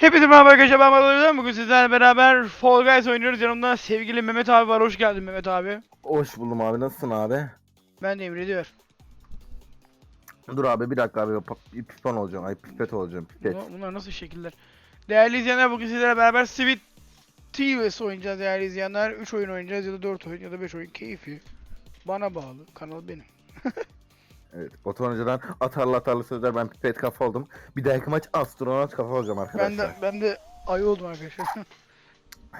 Hepinize merhaba arkadaşlar ben Balı'dan bugün sizlerle beraber Fall Guys oynuyoruz. Yanımda sevgili Mehmet abi var. Hoş geldin Mehmet abi. Hoş buldum abi nasılsın abi? Ben de Emre diyor. Dur abi bir dakika abi pipon olacağım ay pipet olacağım pipet. Bunlar, bunlar nasıl şekiller? Değerli izleyenler bugün sizlerle beraber Sweet TVS oynayacağız değerli izleyenler. 3 oyun oynayacağız ya da 4 oyun ya da 5 oyun. Keyfi. Bana bağlı. Kanal benim. Evet Batuhan Hoca'dan atarlı atarlı sözler ben pipet kafa oldum. Bir dahaki maç astronot kafa olacağım Ben arkadaşlar. de ben de ayı oldum arkadaşlar.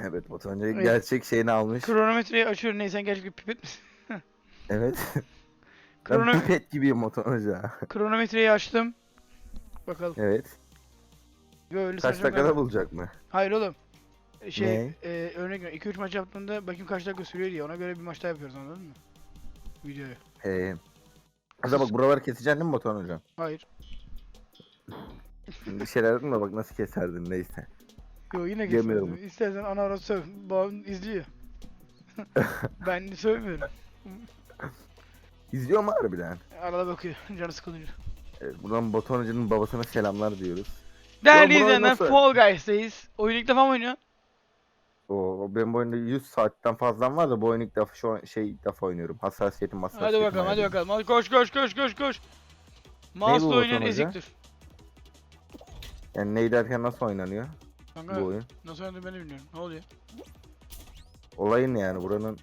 Evet Batuhan Hoca Evet. gerçek şeyini almış. Kronometreyi açıyorum. Neyse sen gerçekten pipet misin? Evet. ben Krono pipet gibiyim Batuhan Hoca. kronometreyi açtım. Bakalım. Evet. Böyle Kaç dakikada kadar- bulacak mı? Hayır oğlum. Şey, Ne? e, örnek veriyorum. 2-3 maç yaptığında bakayım kaç dakika sürüyor diye ona göre bir maç daha yapıyoruz anladın mı? Videoyu. Ee, Hadi bak buraları keseceksin değil mi Batuhan Hocam? Hayır. Şimdi bir şeyler dedim de bak nasıl keserdin neyse. Yo yine Yemiyorum. geçmedim. İstersen ana ara söv. Babam izliyor. ben sövmüyorum. İzliyor mu harbiden? Arada bakıyor. Canı sıkılınca. Evet, buradan Batuhan Hoca'nın babasına selamlar diyoruz. Değerli burayı izleyenler nasıl- Fall Guys'tayız. Oyunu ilk defa mı oynuyorsun? O, o benim bu oyunda 100 saatten fazlam var da bu oyunu ilk defa şu an şey ilk defa oynuyorum. Hassasiyetim hassasiyetim. Hadi bakalım hadi bakalım. Hadi koş koş koş koş koş. Mouse'la bu oynayan Batuhan Hoca? eziktir. Yani ney derken nasıl oynanıyor Kanka bu oyun? nasıl oynadığını ben de bilmiyorum. Ne oluyor? Olayın ne yani buranın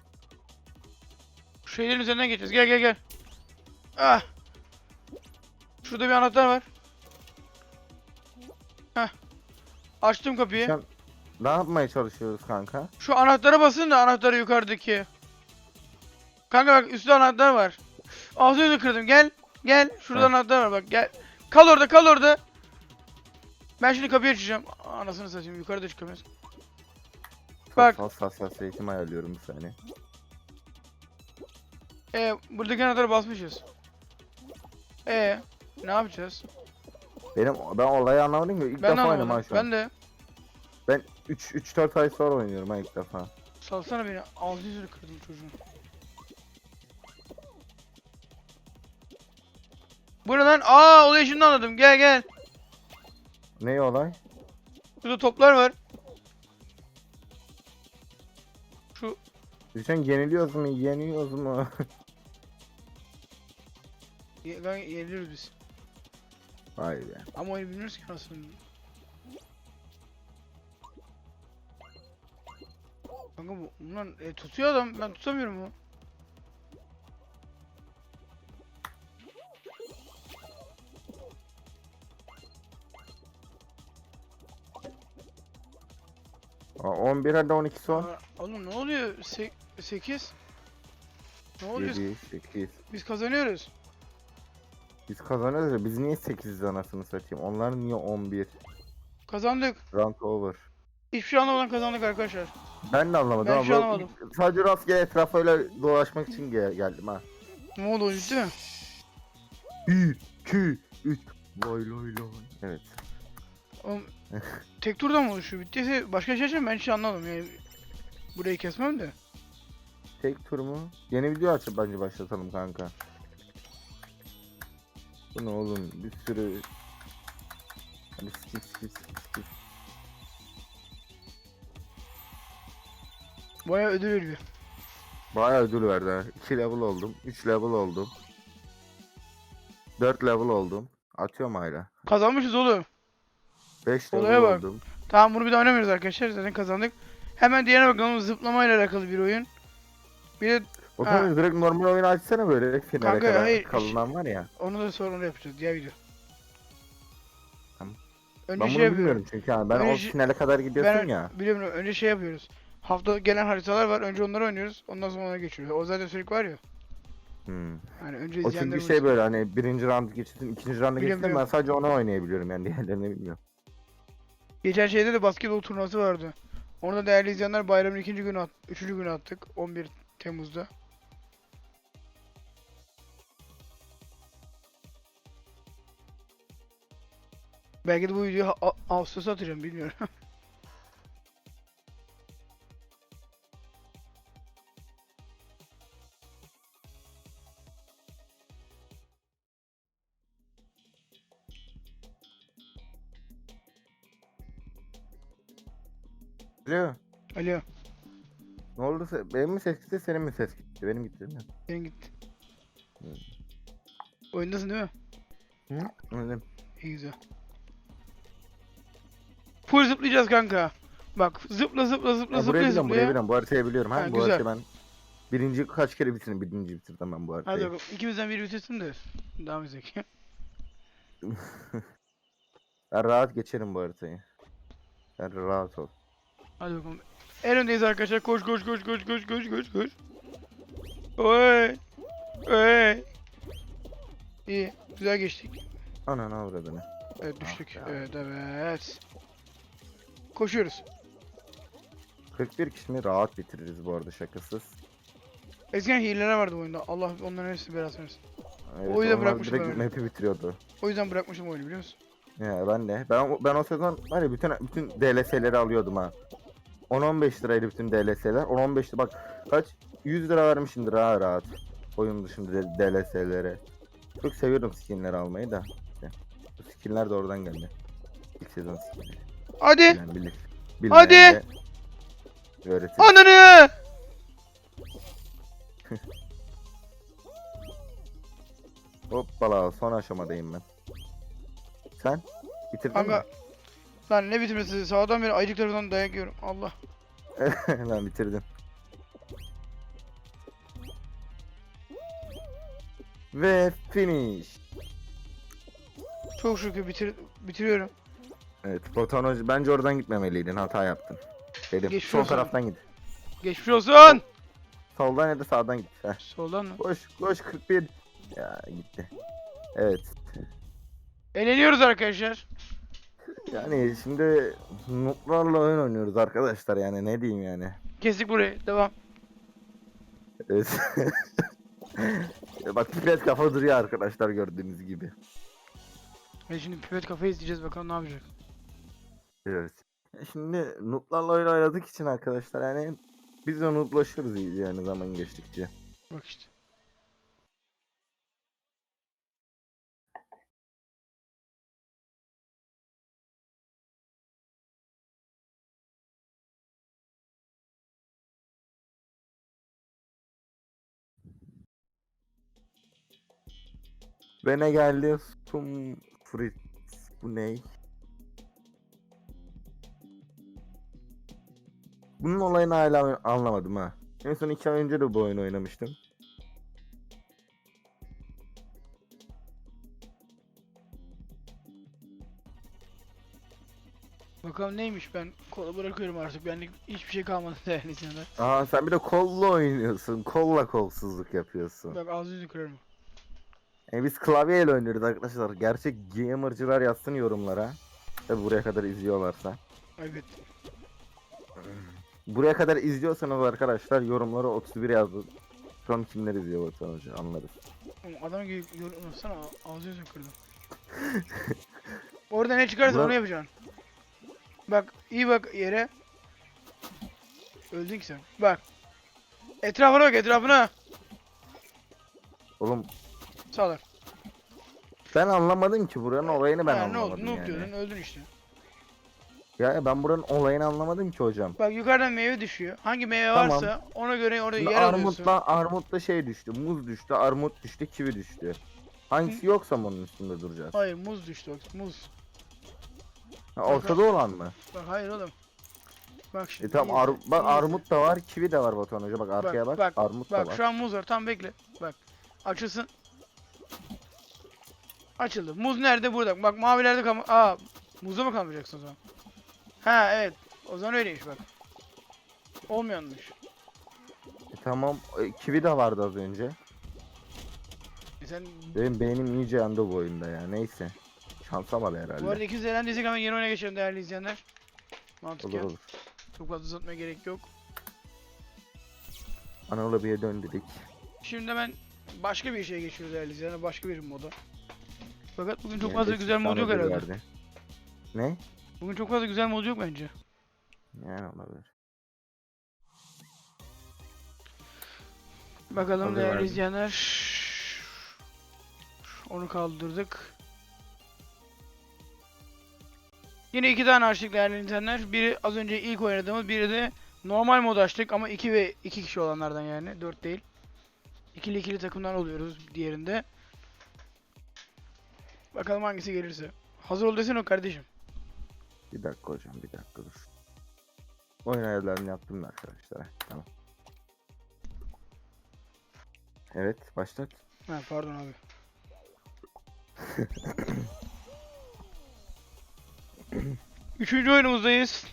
Şu şeylerin üzerinden geçeceğiz. Gel gel gel. Ah. Şurada bir anahtar var. Heh. Açtım kapıyı. Sen- ne yapmaya çalışıyoruz kanka? Şu anahtara basın da anahtarı yukarıdaki. Kanka bak üstte anahtar var. Önce kırdım. Gel. Gel. Şurada Heh. anahtar var bak. Gel. Kal orada kal orada. Ben şimdi kapıyı açacağım. Anasını satayım. Yukarıda çıkamıyoruz. Bak. Bak. Hassasiyetimi ayarlıyorum bir saniye. Ee, buradaki anahtarı basmışız. Ee, ne yapacağız? Benim ben olayı anlamadım ki ilk Ben de defa oynuyorum ha şu an. Ben de. Ben 3 3 4 ay sonra oynuyorum ha ilk defa. Salsana beni. Ağzı yüzünü kırdım çocuğun. Bu ne lan? Aa olayı şimdi anladım. Gel gel. Ne olay? Burada toplar var. Şu an yeniliyoruz mu? Yeniyoruz mu? Ye- ben yeniliyoruz biz. Vay be. Ama oyunu bilmiyoruz ki nasıl. Kanka bu bunlar e, tutuyor adam. Ben tutamıyorum bu. Aa, 11 hadi 12 son. Aa, Oğlum ne oluyor? 8 Ne oluyor? 7 8. Biz kazanıyoruz. Biz kazanıyoruz ya biz niye 8'iz anasını satayım? Onlar niye 11? Kazandık. Round over. Hiçbir şey anlamadan kazandık arkadaşlar. Ben de anlamadım Ben ama bu- anlamadım. sadece rastgele etrafa öyle dolaşmak için gel- geldim ha. Ne oldu bitti mi? 1 2 3 Loy loy loy. Evet. Oğlum, tek turda mı oluşuyor? Bittiyse başka şey açayım ben hiç anlamadım yani. Burayı kesmem de. Tek tur mu? Yeni video açıp bence başlatalım kanka. Bu ne oğlum? Bir sürü Hadi skip skip skip skip. Bayağı ödül veriyor. Bayağı ödül verdi ha. 2 level oldum. 3 level oldum. 4 level oldum. Atıyorum hala. Kazanmışız oğlum. 5 Olaya level bak. oldum. Tamam bunu bir daha oynamıyoruz arkadaşlar. Zaten kazandık. Hemen diğerine bakalım. Zıplamayla alakalı bir oyun. Bir de O Ha. zaman direkt normal oyunu açsana böyle finale Kanka, kadar hayır, kalınan var ya. onu da sonra yapacağız. Diğer video. Tamam. Önce Ben şey bunu yapıyorum. bilmiyorum çünkü ha. Ben Önce o şey- finale kadar gidiyorsun Ben ya. biliyorum önce şey yapıyoruz. Hafta gelen haritalar var. Önce onları oynuyoruz. Ondan sonra ona geçiyoruz. O zaten sürekli var ya. Hmm. Yani önce O çünkü şey böyle hani birinci round geçirsin, ikinci Biliyorum, geçirsin ben sadece onu oynayabiliyorum yani diğerlerini bilmiyorum. Geçen şeyde de basketbol turnuvası vardı. Orada değerli izleyenler bayramın ikinci günü at, üçüncü günü attık. 11 Temmuz'da. Belki de bu videoyu Ağustos'a atacağım bilmiyorum. Alo. Alo. Ne oldu? se- Benim mi ses gitti senin mi ses gitti? Benim gitti değil mi? Senin gitti. Hı. Oyundasın değil mi? Hı? Öyle. İyi güzel. Full zıplayacağız kanka. Bak zıpla zıpla zıpla Ha, burayı zıpla biliyorum, burayı zıpla. biliyorum. Bu haritayı biliyorum. Ha, Ha, bu güzel. haritayı ben birinci kaç kere bitirdim? Birinci bitirdim ben bu Hadi haritayı. bakalım. İkimizden biri bitirsin de. Devam edecek. Ben rahat geçerim bu haritayı. Sen rahat ol. Hadi bakalım. En öndeyiz arkadaşlar. Koş koş koş koş koş koş koş koş. Oy. Oy. İyi. Güzel geçtik. Ananı avradını. Evet düştük. ya. Evet evet. Koşuyoruz. 41 kişi mi rahat bitiririz bu arada şakasız. Eskiden hileler vardı oyunda. Allah onların hepsini belasını versin. Evet, O yüzden bırakmışım direkt ben map'i bitiriyordu. O yüzden bırakmışım oyunu biliyor musun? Ya ben de. Ben ben o sezon var ya bütün bütün DLS'leri alıyordum ha. 10-15 liraydı bütün DLS'ler. 10-15 lira bak kaç 100 lira vermişimdir ha rahat. Oyun dışında DLS'lere. Çok seviyordum skinleri almayı da. İşte. Bu skinler de oradan geldi. İlk sezon skinleri. Hadi. Bilen bilir. Hadi! Bilmeyen de Öğretir. Ananı. Hoppala son aşamadayım ben. Sen? Bitirdin Kanka. mi? Lan ne bitirmesi? Sağdan beri ayıcık tarafından dayak yiyorum. Allah. ben bitirdim. Ve finish. Çok şükür bitir bitiriyorum. Evet, Botan bence oradan gitmemeliydin. Hata yaptın. Dedim. Geçmiş Sol olsun. taraftan git. Geçmiş olsun. Soldan ya da sağdan git. Heh. Soldan mı? Koş, koş 41. Ya gitti. Evet. Eğleniyoruz arkadaşlar. Yani şimdi notlarla oyun oynuyoruz arkadaşlar yani ne diyeyim yani. Kestik burayı. Devam. Evet. Bak pipet kafa duruyor arkadaşlar gördüğünüz gibi. Ve şimdi pipet kafayı izleyeceğiz bakalım ne yapacak. Evet. Ya Şimdi nooblarla oyun oynadık için arkadaşlar yani biz de nooblaşıyoruz iyice yani zaman geçtikçe. Bak işte. Ve ne geldi? Sum Fritz. Bu ne? Bunun olayını hala anlamadım ha. En son iki ay önce de bu oyunu oynamıştım. Bakalım neymiş ben kola bırakıyorum artık. Benlik hiçbir şey kalmadı değerli izleyenler. Aa sen bir de kolla oynuyorsun. Kolla kolsuzluk yapıyorsun. Bak ağzı yüzü kırarım. E biz klavyeyle oynuyoruz arkadaşlar. Gerçek gamercılar yazsın yorumlara. Tabi buraya kadar izliyorlarsa. Evet. Buraya kadar izliyorsanız arkadaşlar yorumlara 31 yazın. Şu an kimler izliyor Batuhan Hoca anlarız. Oğlum adam gibi yorumlasana ağzı yüzü kırdım. Orada ne çıkarsa Burak- onu yapacaksın. Bak iyi bak yere. Öldün ki sen. Bak. Etrafına bak etrafına. Oğlum Sağlar. ben anlamadım ki buranın olayını ben Ha, ne oldu? anlamadım Noob yani. diyordun öldün işte. Ya ben buranın olayını anlamadım ki hocam. Bak yukarıdan meyve düşüyor. Hangi meyve Tamam. varsa ona göre orada Şimdi yer alıyorsun. armutla, armutla şey düştü. Muz düştü, armut düştü, kivi düştü. Hangisi yoksa onun üstünde duracağız. Hayır muz düştü bak muz. Ha, ortada olan mı? Bak hayır oğlum. Bak E şimdi. tamam iyi ar- bak iyi izle. armut da var, kivi de var Batuhan Hoca. Bak arkaya bak, bak, armut da Bak var. şu an muz var. Tam bekle. Bak. Açılsın. Açıldı. Muz nerede? Burada. Bak mavilerde kalma. Aa, muzda mı kalmayacaksın o zaman? Ha evet. O zaman öyleymiş bak. Olmayanmış. E, tamam, e, kivi de vardı az önce. E sen Benim beynim iyice yandı bu oyunda ya. Neyse. Şansa bağlı herhalde. bu arada 200 eğlendiysek hemen yeni oyuna geçelim değerli izleyenler. Mantık olur ya. olur. Çok fazla uzatmaya gerek yok. Ana lobiye döndük. Şimdi hemen başka bir şeye geçiyoruz değerli izleyenler. Başka bir moda. Fakat bugün çok fazla güzel mod yok herhalde. verdi. Ne? Bugün çok fazla güzel mod yok bence. Yani olabilir. Bakalım Hazır değerli verdim. izleyenler. Onu kaldırdık. Yine iki tane açtık değerli izleyenler. Biri az önce ilk oynadığımız, biri de normal mod açtık ama 2 ve 2 kişi olanlardan yani 4 değil. İkili ikili takımdan oluyoruz diğerinde. Bakalım hangisi gelirse. Hazır ol desene o kardeşim. Bir dakika hocam bir dakika dur. Oyun ayarlarını yaptım da arkadaşlar. Tamam. Evet başlat. Ha pardon abi. Üçüncü oyunumuzdayız.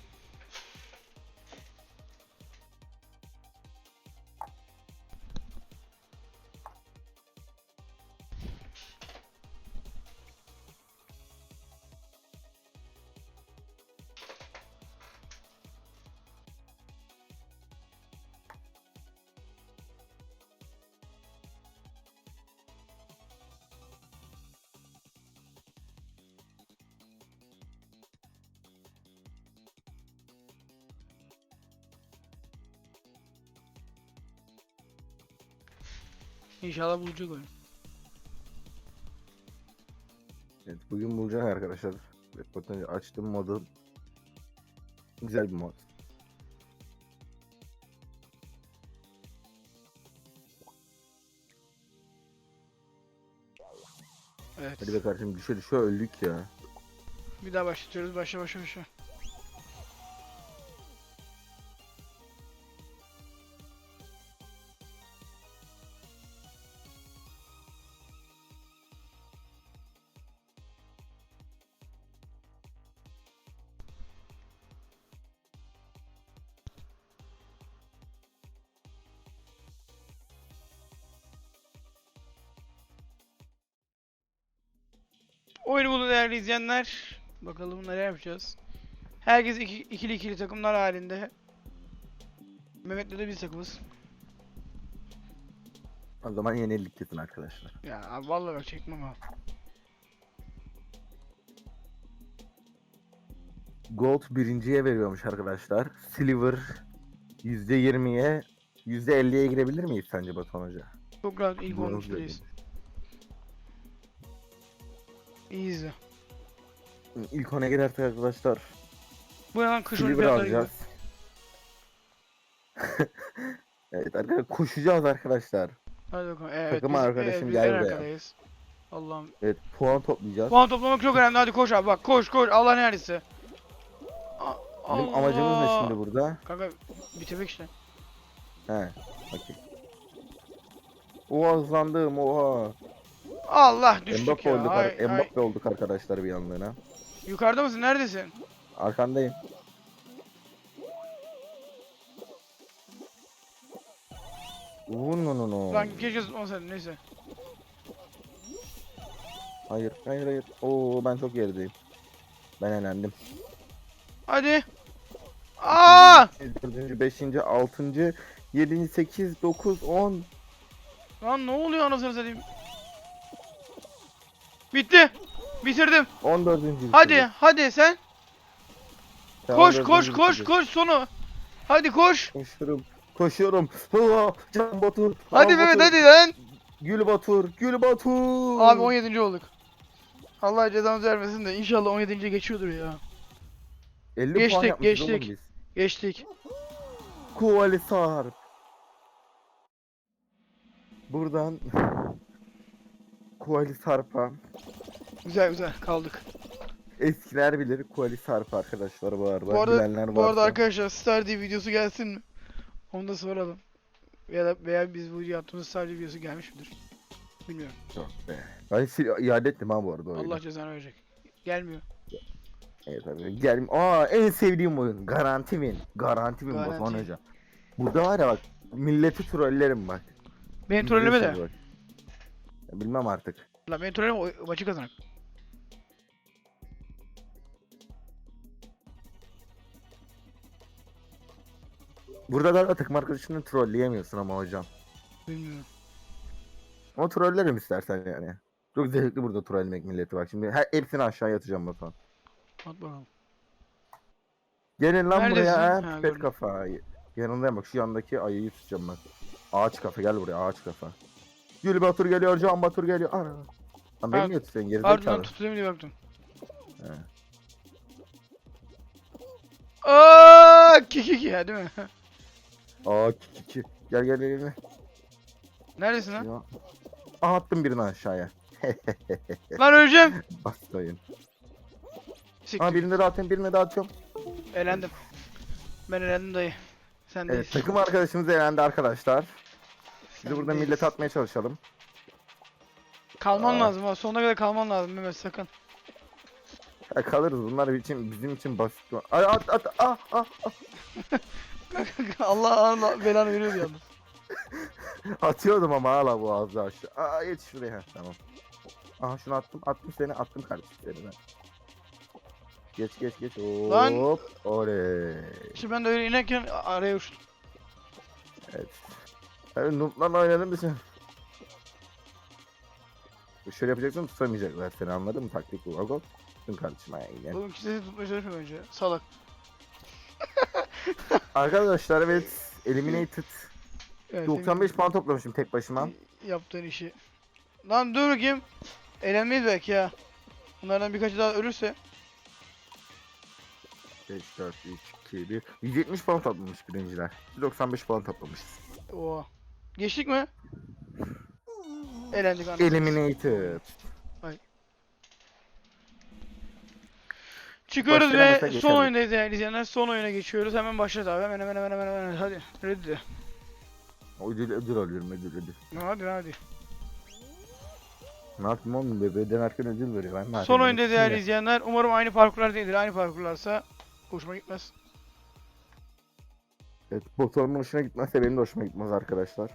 İnşallah bulacak oyun. Evet, bugün bulacak arkadaşlar. Bakın açtım modu. Güzel bir mod. Evet. Hadi be kardeşim düşe düşe öldük ya. Bir daha başlatıyoruz. Başla başla başla. Değerli izleyenler. Bakalım neler yapacağız. Herkes iki, ikili ikili takımlar halinde. Mehmet'le de biz takımız. O zaman yenilik kesin arkadaşlar. Ya abi vallahi bak çekmem ha. Gold birinciye veriyormuş arkadaşlar. Silver %20'ye %50'ye girebilir miyiz sence Batuhan Hoca? Çok rahat ilk Bronz 13'teyiz. İyi izle. İlk ona girersek arkadaşlar Bu lan kış Silver olimpiyatları gibi. alacağız. evet arkadaşlar koşacağız arkadaşlar. Hadi bakalım. Evet, Takım biz, arkadaşım evet, biz gel en buraya. arkadayız. Allah'ım. Evet puan toplayacağız. Puan toplamak çok önemli. Hadi koş abi bak koş koş. Allah neredeyse. A- Bizim amacımız ne Allah. şimdi burada? Kanka bitirmek işte. He. Okey. Oha hızlandım oha. Allah düştük Mbappe ya. olduk, Ay, ay. Mbappe olduk arkadaşlar bir yanlığına. Yukarıda mısın? Neredesin? Arkandayım. Uuu no no. Lan keşke tutmasaydın neyse. Hayır hayır hayır. Oo ben çok gerideyim. Ben elendim. Hadi. Aa! 4. 5. 6. 7. 8. 9. 10. Lan ne oluyor anasını satayım? Bitti. Bitirdim. 14. Hadi hadi sen. Tamam, Koş 14. koş koş bitirdim. koş sonu. Hadi koş. Koşuyorum. Koşuyorum. Hıva, Can Batur. Hadi Can Mehmet Batur, hadi lan. Gül Batur. Gül Batur. Abi 17. olduk. Allah cezamızı vermesin de inşallah 17. geçiyordur ya. 50 puan Geçtik, oğlum geçtik. biz. Geçtik. Kuvali Sarp. Buradan Kuvali Sarp'a Güzel güzel kaldık. eskiler bilir Kuvali Sarp arkadaşlar bu arada. Bu arada, Bilenler bu arada arkadaşlar Stardew videosu gelsin mi? Onu da soralım. Ya da veya biz bu yaptığımız Stardew videosu gelmiş midir? Bilmiyorum. Yok be. Ben sil iade ettim ha bu arada oyunu. Allah cezanı verecek. Gelmiyor. Evet abi. Gel. Aa en sevdiğim oyun. Garanti win. Garanti win Garanti. Batuhan Hoca. Burada var ya bak. Milleti trollerim bak. Beni trolleme de. İzliyorsun bak. Ya Bilmem artık. Lan beni trolleme o maçı kazanak. Burada da takım arkadaşını trolleyemiyorsun ama hocam. Bilmiyorum. Ama trollerim istersen yani. Çok zevkli burada trollemek milleti bak. Şimdi her, hepsini aşağıya atacağım Batuhan. At bakalım. Gelin lan Neredesin? buraya ha, pipet gördüm. kafa. Yanındayım bak şu yandaki ayıyı tutacağım bak. Ağaç kafa gel buraya ağaç kafa. Gül Batur geliyor, Can Batur geliyor. Ana. Lan beni Ha, niye tutuyorsun Ardından gerizekalı? tutayım diye baktım. He. Kiki ki ya değil mi? Aa ki ki ki. Gel gel gel gel. Neredesin lan? Ya. Aa, attım birini aşağıya. Lan öleceğim. Bastayım. Siktir. Aa birini daha atıyorum birini daha atıyorum. Elendim. Ben elendim dayı. Sen Evet değilsin. takım arkadaşımız elendi arkadaşlar. Sen Biz burada değilsin. millet atmaya çalışalım. Kalman Aa. lazım ha. Sonuna kadar kalman lazım Mehmet sakın. Ya kalırız bunlar için bizim için basit. Ay at at ah ah. Allah Allah belanı veriyordu yalnız. Atıyordum ama hala bu ağzı aşağı. Aa geç şuraya. Tamam. Aha şunu attım. Attım seni. Attım kardeşim seni ben. Geç geç geç. Hop. Lan. Oley. Şimdi ben de öyle inerken araya uçtum. Evet. Evet noob'larla oynadın mı sen? Şöyle yapacaksın tutamayacaklar seni anladın mı? Taktik bu. Agol. Tutun kardeşim aynen. Oğlum ikisi de tutmaya çalışmıyor önce. Salak. Arkadaşlar evet. Eliminated. Evet, 95 puan toplamışım tek başıma. yaptığın işi. Lan dur bakayım. Elenmeyiz belki ya. Bunlardan birkaçı daha ölürse. 5, 4, 3, 2, 1. 170 puan toplamış birinciler. 195 puan toplamışız. Oha. Geçtik mi? Elendik anasını. Eliminated. Çıkıyoruz ve son geçelim. oyundayız yani izleyenler. Son oyuna geçiyoruz. Hemen başlat abi. Hemen hemen hemen hemen hemen. Hadi. Ready. Ödül, ödül alıyorum ödül ödül. Hadi hadi. Ne yapayım oğlum bebeğden erken ödül veriyor. Ben Son oyunda değerli izleyenler. Umarım aynı parkurlar değildir. Aynı parkurlarsa hoşuma gitmez. Evet Batuhan'ın hoşuna gitmezse benim de hoşuma gitmez arkadaşlar.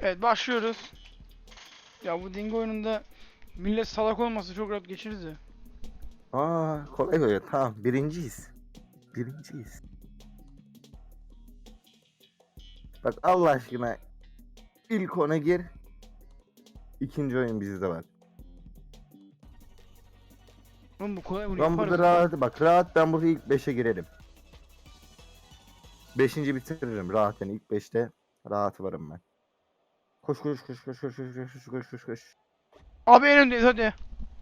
Evet başlıyoruz. Ya bu Dingo oyununda millet salak olmasa çok rahat geçeriz ya. Aa kolay oluyor. Tamam birinciyiz. Birinciyiz. Bak Allah aşkına ilk ona gir. İkinci oyun bizde var. Oğlum bu kolay bunu Ben yaparız. burada rahat bak rahat ben burada ilk 5'e girerim. Beşinci bitiririm rahat yani ilk 5'te rahat varım ben. Koş koş koş koş koş koş koş koş koş koş. Abi en öndeyiz hadi.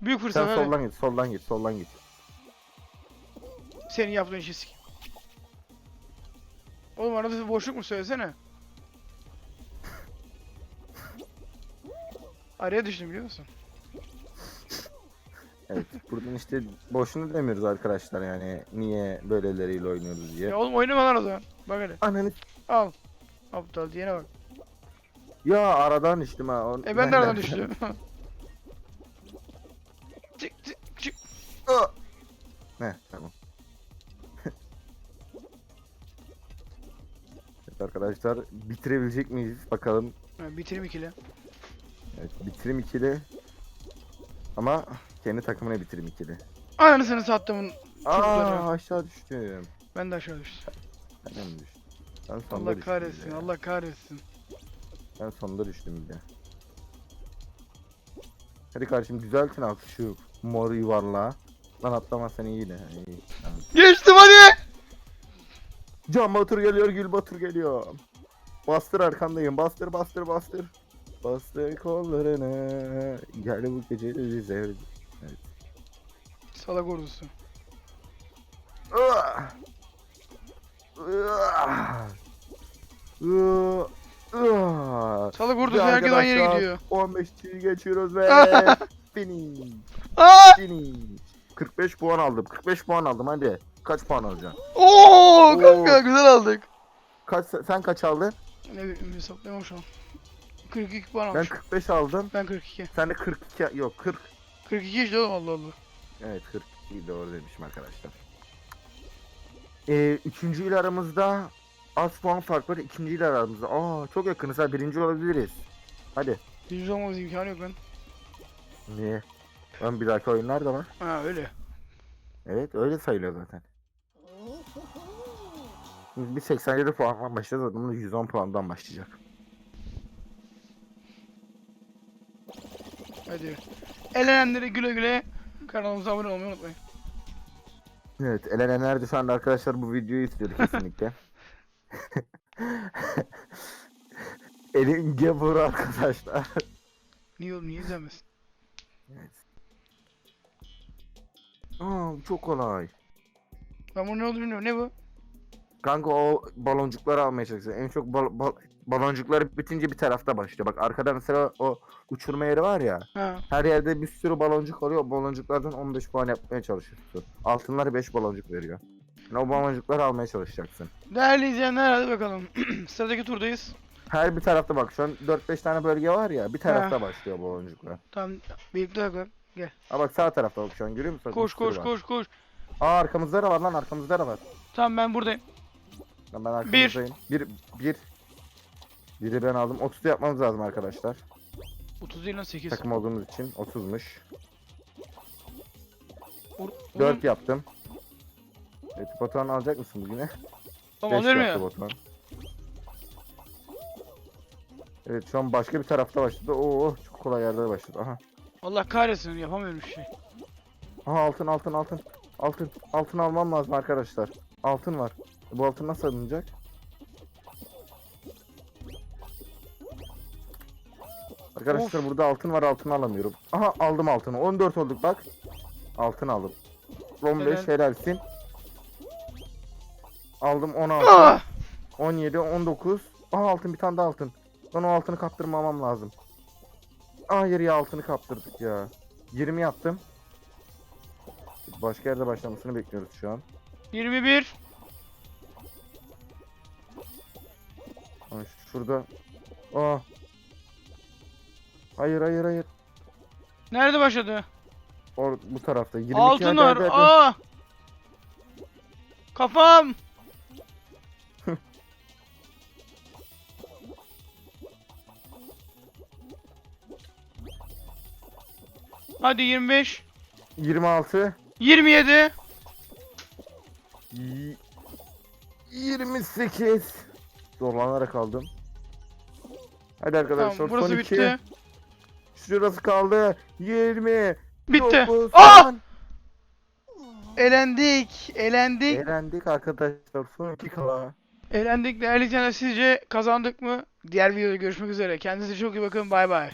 Büyük fırsat Sen hadi. soldan git soldan git soldan git. Senin yaptığın işi sik. Oğlum arada bir boşluk mu söylesene. Araya düştüm biliyor musun? Evet buradan işte boşuna demiyoruz arkadaşlar yani niye böyleleriyle oynuyoruz diye. Ya oğlum oynama lan o zaman. Bak hadi. Ananı Al. Aptal diyene bak. Ya aradan düştüm ha. O- E ben de aradan düştüm. çık çık çık. Aa! Ne tamam. evet arkadaşlar bitirebilecek miyiz bakalım. Ha, bitireyim ikili. Evet bitirim ikili. Ama kendi takımına bitirim ikili. Anasını sattım. Aa Çocukları. aşağı düştüm. Ben de aşağı düştüm. Ben de düştüm? Ben Allah kahretsin. Allah kahretsin. Ben sonda düştüm bir de. Hadi kardeşim düzeltin artık şu mor yuvarlağı. Lan atlamazsan iyi de. İyi. Tamam. Geçtim hadi. Can Batur geliyor, Gül Batur geliyor. Bastır arkandayım, bastır bastır bastır. Bastır kollarını. Gel bu gece bize. Salak ordusu. Ah! Ah! Ah! Ah! Ordusu Ve herkes aynı yere gidiyor. 15 kişi geçiyoruz ve finish. Aa! Finish. 45 puan aldım. 45 puan aldım hadi. Kaç puan alacaksın? Oo kanka Oo. güzel aldık. Kaç sen kaç aldın? Ne bileyim hesaplayamam şu an. 42 puan Ben almış. 45 aldım. Ben 42. Sen de 42 yok 40. 42 işte oğlum Allah Allah. Evet 42 doğru demişim arkadaşlar. Ee, üçüncü ile aramızda az puan fark var. İkinci ile aramızda. Aa çok yakınız ha. Birinci olabiliriz. Hadi. Yüz olmamız imkanı yok lan. Niye? Ön bir dahaki oyunlar da var. Ha öyle. Evet öyle sayılıyor zaten. Bir 87 puandan başladı adamın 110 puandan başlayacak. Hadi. Elenenlere güle güle kanalımıza abone olmayı unutmayın. Evet elenenler de şu anda arkadaşlar bu videoyu istiyor kesinlikle. Elin gevuru arkadaşlar. Niye oğlum niye izlemez? Evet. Aa çok kolay. Ben bunu ne olduğunu bilmiyorum. Ne bu? Kanka o baloncukları almaya çalışıyor. En çok bal- bal- baloncukları bitince bir tarafta başlıyor. Bak arkada mesela o uçurma yeri var ya. Ha. Her yerde bir sürü baloncuk oluyor. O baloncuklardan 15 puan yapmaya çalışıyorsun. Altınlar 5 baloncuk veriyor. Yani o baloncukları almaya çalışacaksın. Değerli izleyenler hadi bakalım. Sıradaki turdayız. Her bir tarafta bak şu an 4-5 tane bölge var ya. Bir tarafta başlıyor baloncuklar. Tamam birlikte bakalım. Ha bak sağ tarafta bak şu an görüyor musun? Koş Bir sürü koş var. koş koş. Aa arkamızda da var lan arkamızda da var. Tamam ben buradayım. Lan ben arkamızdayım. Bir. Bir. Biri ben aldım. 30 yapmamız lazım arkadaşlar. 30 değil lan 8. Takım olduğumuz için 30'muş. Vur, 4 yaptım. Evet Batuhan alacak mısın bugüne? Tamam 5 alır mı yaptı ya? Batuhan. Evet şu an başka bir tarafta başladı. Oo çok kolay yerde başladı. Aha. Allah kahretsin yapamıyorum bir şey. Aha altın altın altın. Altın. Altın almam lazım arkadaşlar. Altın var. Bu altın nasıl alınacak? Arkadaşlar Of. burada altın var altın alamıyorum. Aha aldım altını. 14 olduk bak. Altın aldım. 15 Helal. helalsin. Aldım 16. Ah! 17, 19. Aha altın bir tane daha altın. Ben o altını kaptırmamam lazım. Hayır ya altını kaptırdık ya. 20 yaptım. Başka yerde başlamasını bekliyoruz şu an. 21. Ama ş- şurada. Aa. Hayır hayır hayır. Nerede başladı? Or bu tarafta. 22 Altın hadi. Aa! Kafam. Hadi 25. 26. 27. y- 28. Zorlanarak aldım. Hadi arkadaşlar Tamam burası son iki. bitti. Şurası kaldı. 20. Bitti. dokuz, Ah! on. Elendik. Elendik. Eğlendik arkadaşlar. Son iki kala. Elendik değerli izleyenler sizce kazandık mı? Diğer videoda görüşmek üzere. Kendinize çok iyi bakın. Bay bay.